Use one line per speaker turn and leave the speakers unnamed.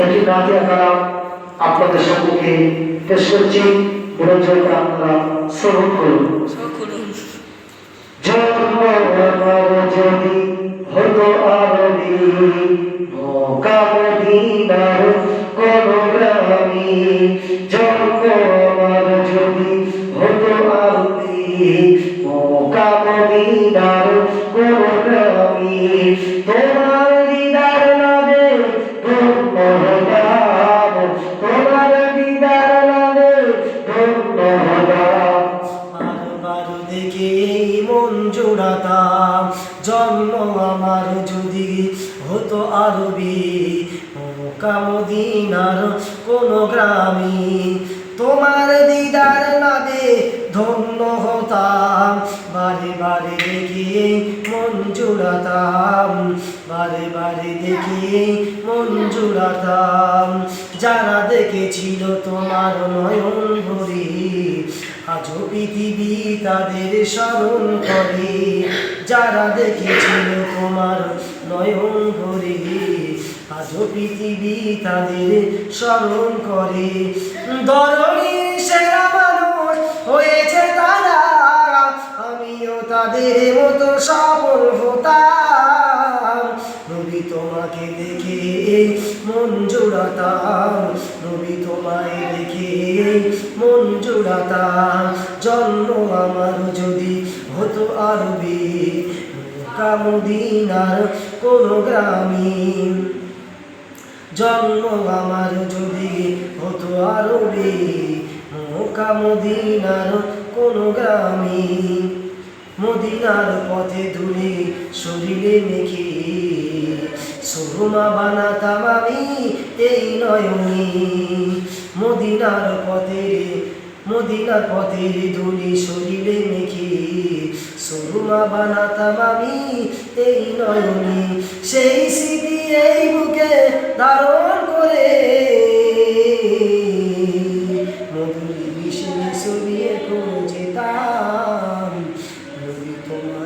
একটি নাতিয়া কালাম আপনাদের সম্মুখে পেশ করছি। করে আপনারা শ্রবণ করুন। জন্ম যদি হতো আরবি মোকামদিনার কোন গ্রামী। জন্ম আমার যদি হতো আরবি মোকামদিনার কোন গ্রামী। তোমার
জন্ম আমার যদি হতো আরবি কামদিনার কোন গ্রামী। তোমার দিদার নামে ধন্য হতাম। বারে বারে দেখে মন জোড়াতাম। বারে বারে দেখে মন জোড়াতাম। যারা দেখেছিল তোমার নয়ন ভরি, আজও পৃথিবী তাদের স্মরণ করে। যারা দেখেছিল তোমার নয়ন ভরে, আজও পৃথিবী তাদের স্মরণ করে। দরণী তাদের মতো সফল হতাম। নবী তোমাকে দেখে মন জোড়াতাম। নবী তোমায় দেখে মন জোড়াতাম। জন্ম আমার যদি হতো আরবি, কামদিনার কোন গ্রামীণ জন্ম আমার যদি হতো আরবি মোকামদিনার কোন গ্রামী। মদিনার পথে ধুলি শরীরে মেখে সুরমা বানাতাম আমি, এই নয়নি মদিনার পথে মদিনার পথে ধুলি শরীরে মেখে সুরমা বানাতাম আমি, এই নয়নি সেই স্মৃতি এই বুকে ধারণ করে। মধুর বিষে ছড়িয়ে যেতাম Thank uh, you.